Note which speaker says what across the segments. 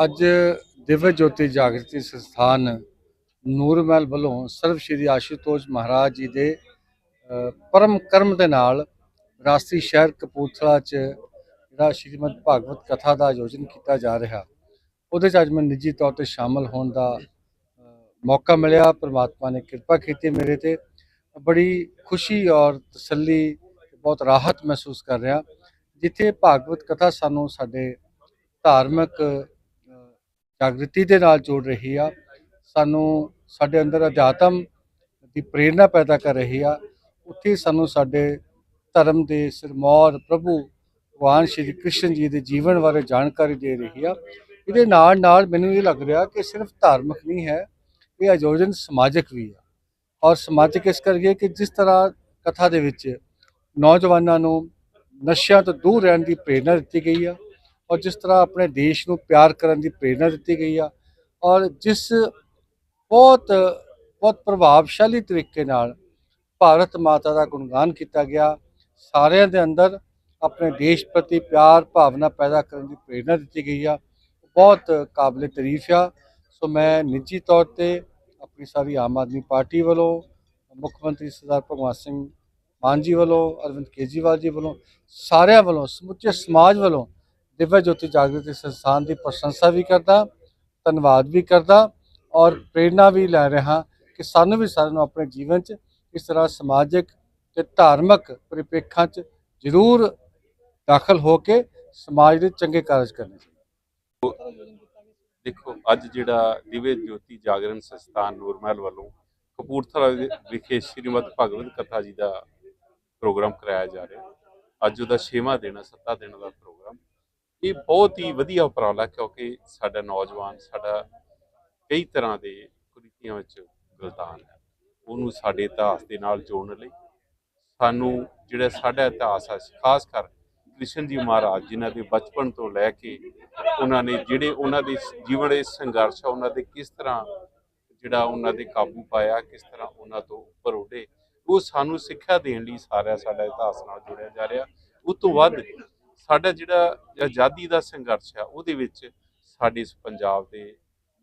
Speaker 1: ਅੱਜ ਦਿਵਯ ਜੋਤੀ ਜਾਗਰਤੀ ਸੰਸਥਾਨ ਨੂਰਮਹਿਲ ਵੱਲੋਂ ਸਰਵ ਸ਼੍ਰੀ ਆਸ਼ੂਤੋਸ਼ ਮਹਾਰਾਜ ਜੀ ਦੇ ਪਰਮ ਕਰਮ ਦੇ ਨਾਲ ਰਾਸ਼ਟਰੀ ਸ਼ਹਿਰ ਕਪੂਰਥਲਾ 'ਚ ਜਿਹੜਾ ਸ਼੍ਰੀਮਦ ਭਾਗਵਤ ਕਥਾ ਦਾ ਆਯੋਜਨ ਕੀਤਾ ਜਾ ਰਿਹਾ। ਉਹਦੇ 'ਚ ਅੱਜ ਮੈਂ ਨਿੱਜੀ ਤੌਰ ਤੇ ਸ਼ਾਮਲ ਹੋਣ ਦਾ ਮੌਕਾ ਮਿਲਿਆ। ਪ੍ਰਮਾਤਮਾ ਨੇ ਕਿਰਪਾ ਕੀਤੀ ਮੇਰੇ ਤੇ। ਬੜੀ ਖੁਸ਼ੀ ਔਰ ਤਸੱਲੀ, ਬਹੁਤ ਰਾਹਤ ਮਹਿਸੂਸ ਕਰ ਰਿਹਾ। ਜਿੱਥੇ ਭਾਗਵਤ ਕਥਾ ਸਾਨੂੰ ਸਾਡੇ ਧਾਰਮਿਕ ਜਾਗ੍ਰਿਤੀ ਦੇ ਨਾਲ ਜੋੜ ਰਹੀ ਆ। ਸਾਨੂੰ ਸਾਡੇ ਅੰਦਰ ਅਧਿਆਤਮ ਦੀ ਪ੍ਰੇਰਣਾ ਪੈਦਾ ਕਰ ਰਹੀ ਆ। ਉੱਥੇ ਸਾਨੂੰ ਸਾਡੇ ਧਰਮ ਦੇ ਸਿਰਮੌਰ ਪ੍ਰਭੂ ਭਗਵਾਨ ਸ਼੍ਰੀ ਕ੍ਰਿਸ਼ਨ ਜੀ ਦੇ ਜੀਵਨ ਬਾਰੇ ਜਾਣਕਾਰੀ ਦੇ ਰਹੀ ਆ। ਇਹਦੇ ਨਾਲ ਨਾਲ ਮੈਨੂੰ ਇਹ ਲੱਗ ਰਿਹਾ ਕਿ ਸਿਰਫ ਧਾਰਮਿਕ ਨਹੀਂ ਹੈ, ਇਹ ਆਯੋਜਨ ਸਮਾਜਿਕ ਵੀ ਆ। ਔਰ ਸਮਾਜਿਕ ਇਸ ਕਰਕੇ ਕਿ ਜਿਸ ਤਰ੍ਹਾਂ ਕਥਾ ਦੇ ਵਿੱਚ ਨੌਜਵਾਨਾਂ ਨੂੰ ਨਸ਼ਿਆਂ ਤੋਂ ਦੂਰ ਰਹਿਣ ਦੀ ਪ੍ਰੇਰਣਾ ਦਿੱਤੀ ਗਈ ਆ ਔਰ ਜਿਸ ਤਰ੍ਹਾਂ ਆਪਣੇ ਦੇਸ਼ ਨੂੰ ਪਿਆਰ ਕਰਨ ਦੀ ਪ੍ਰੇਰਣਾ ਦਿੱਤੀ ਗਈ ਆ, ਔਰ ਜਿਸ ਬਹੁਤ ਬਹੁਤ ਪ੍ਰਭਾਵਸ਼ਾਲੀ ਤਰੀਕੇ ਨਾਲ ਭਾਰਤ ਮਾਤਾ ਦਾ ਗੁਣਗਾਨ ਕੀਤਾ ਗਿਆ, ਸਾਰਿਆਂ ਦੇ ਅੰਦਰ ਆਪਣੇ ਦੇਸ਼ ਪ੍ਰਤੀ ਪਿਆਰ, ਭਾਵਨਾ ਪੈਦਾ ਕਰਨ ਦੀ ਪ੍ਰੇਰਣਾ ਦਿੱਤੀ ਗਈ ਆ, ਬਹੁਤ ਕਾਬਲੇ ਤਾਰੀਫ ਆ। ਸੋ ਮੈਂ ਨਿੱਜੀ ਤੌਰ ਤੇ ਆਪਣੀ ਸਾਰੀ ਆਮ ਆਦਮੀ ਪਾਰਟੀ ਵੱਲੋਂ, ਮੁੱਖ ਮੰਤਰੀ ਸਰਦਾਰ ਭਗਵੰਤ ਸਿੰਘ ਮਾਨ ਜੀ ਵੱਲੋਂ, ਅਰਵਿੰਦ ਕੇਜਰੀਵਾਲ ਜੀ ਵੱਲੋਂ, ਸਾਰਿਆਂ ਵੱਲੋਂ ਸਮੁੱਚੇ ਸਮਾਜ ਵੱਲੋਂ ਦਿਵਯ ਜੋਤੀ ਜਾਗਰਤੀ ਸੰਸਥਾਨ ਦੀ ਪ੍ਰਸ਼ੰਸਾ ਵੀ ਕਰਦਾ ਧੰਨਵਾਦ ਵੀ ਕਰਦਾ ਔਰ ਪ੍ਰੇਰਣਾ ਵੀ ਲੈ ਰਿਹਾ ਕਿ ਸਾਨੂੰ ਵੀ ਸਾਰਿਆਂ ਨੂੰ ਆਪਣੇ ਜੀਵਨ 'ਚ ਇਸ ਤਰ੍ਹਾਂ ਸਮਾਜਿਕ ਤੇ ਧਾਰਮਿਕ ਪਰਿਪੇਖਾਂ 'ਚ ਜ਼ਰੂਰ ਦਾਖਲ ਹੋ ਕੇ ਸਮਾਜ ਦੇ ਚੰਗੇ ਕਾਰਜ ਕਰਨੇ ਚਾਹੀਦੇ
Speaker 2: ਦੇਖੋ ਅੱਜ ਜਿਹੜਾ ਦਿਵੇ ਜੋਤੀ ਜਾਗਰਣ ਸੰਸਥਾਨ ਨੂਰਮਹਿਲ ਵੱਲੋਂ ਕਪੂਰਥਲਾ ਵਿਖੇ ਸ਼੍ਰੀਮਦ ਭਗਵਦ ਕਥਾ ਜੀ ਦਾ ਪ੍ਰੋਗਰਾਮ ਕਰਾਇਆ ਜਾ ਰਿਹਾ ਅੱਜ ਉਹਦਾ 6ਵਾਂ ਦਿਨ ਹੈ 7 ਦਿਨ ਦਾ ਪ੍ਰੋਗਰਾਮ ਇਹ ਬਹੁਤ ਹੀ ਵਧੀਆ ਉਪਰਾਲਾ, ਕਿਉਂਕਿ ਸਾਡਾ ਨੌਜਵਾਨ, ਸਾਡਾ ਕਈ ਤਰ੍ਹਾਂ ਦੇ ਕੁਰੀਤੀਆਂ ਵਿੱਚ ਗੁਲਤਾਨ ਹੈ। ਉਹਨੂੰ ਸਾਡੇ ਇਤਿਹਾਸ ਦੇ ਨਾਲ ਜੋੜਨ ਲਈ ਸਾਨੂੰ ਜਿਹੜਾ ਸਾਡਾ ਇਤਿਹਾਸ ਹੈ, ਖਾਸ ਕਰ ਕ੍ਰਿਸ਼ਨ ਜੀ ਮਹਾਰਾਜ, ਜਿਨ੍ਹਾਂ ਦੇ ਬਚਪਨ ਤੋਂ ਲੈ ਕੇ ਉਹਨਾਂ ਨੇ ਜਿਹੜੇ ਉਹਨਾਂ ਦੇ ਜੀਵਨ ਦੇ ਸੰਘਰਸ਼ ਆ, ਉਹਨਾਂ ਦੇ ਕਿਸ ਤਰ੍ਹਾਂ ਜਿਹੜਾ ਉਹਨਾਂ ਦੇ ਕਾਬੂ ਪਾਇਆ, ਕਿਸ ਤਰ੍ਹਾਂ ਉਹਨਾਂ ਤੋਂ ਉੱਪਰ ਉੱਠੇ ਉਹ ਸਾਨੂੰ ਸਿੱਖਿਆ ਦੇਣ ਲਈ ਸਾਰਾ ਸਾਡਾ ਇਤਿਹਾਸ ਨਾਲ ਜੁੜਿਆ ਜਾ ਰਿਹਾ। ਉਸ ਤੋਂ ਵੱਧ ਸਾਡਾ ਜਿਹੜਾ ਆਜ਼ਾਦੀ ਦਾ ਸੰਘਰਸ਼ ਆ ਉਹਦੇ ਵਿੱਚ ਸਾਡੇ ਇਸ ਪੰਜਾਬ ਦੇ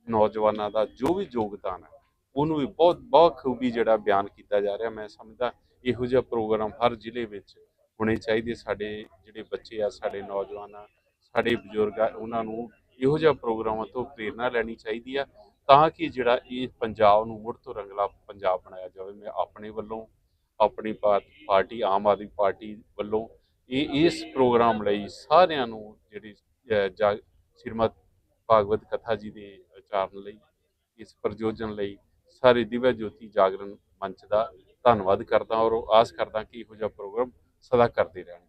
Speaker 2: ਨੌਜਵਾਨਾਂ ਦਾ ਜੋ ਵੀ ਯੋਗਦਾਨ ਹੈ, ਉਹਨੂੰ ਵੀ ਬਹੁਤ ਬਹੁਤ ਖੂਬੀ ਜਿਹੜਾ ਬਿਆਨ ਕੀਤਾ ਜਾ ਰਿਹਾ। ਮੈਂ ਸਮਝਦਾ ਇਹੋ ਜਿਹਾ ਪ੍ਰੋਗਰਾਮ ਹਰ ਜ਼ਿਲ੍ਹੇ ਵਿੱਚ ਹੋਣੇ ਚਾਹੀਦੇ। ਸਾਡੇ ਜਿਹੜੇ ਬੱਚੇ ਆ, ਸਾਡੇ ਨੌਜਵਾਨ ਆ, ਸਾਡੇ ਬਜ਼ੁਰਗ ਆ, ਉਹਨਾਂ ਨੂੰ ਇਹੋ ਜਿਹਾ ਪ੍ਰੋਗਰਾਮਾਂ ਤੋਂ ਪ੍ਰੇਰਣਾ ਲੈਣੀ ਚਾਹੀਦੀ ਆ, ਤਾਂ ਕਿ ਜਿਹੜਾ ਇਹ ਪੰਜਾਬ ਨੂੰ ਮੁੜ ਤੋਂ ਰੰਗਲਾ ਪੰਜਾਬ ਬਣਾਇਆ ਜਾਵੇ। ਮੈਂ ਆਪਣੇ ਵੱਲੋਂ, ਆਪਣੀ ਪਾ- ਪਾਰਟੀ, ਆਮ ਆਦਮੀ ਪਾਰਟੀ ਵੱਲੋਂ ਇਹ ਇਸ ਪ੍ਰੋਗਰਾਮ ਲਈ ਸਾਰਿਆਂ ਨੂੰ ਜਿਹੜੀ ਅਹ, ਸ਼੍ਰੀਮਦ ਭਾਗਵਤ ਕਥਾ ਜੀ ਦੇ ਉਚਾਰਨ ਲਈ ਇਸ ਪ੍ਰਯੋਜਨ ਲਈ ਸਾਰੇ ਦਿਵਯ ਜੋਤੀ ਜਾਗਰਣ ਮੰਚ ਦਾ ਧੰਨਵਾਦ ਕਰਦਾ ਔਰ ਆਸ ਕਰਦਾ ਕਿ ਇਹੋ ਜਿਹਾ ਪ੍ਰੋਗਰਾਮ ਸਦਾ ਕਰਦੇ ਰਹਿਣ।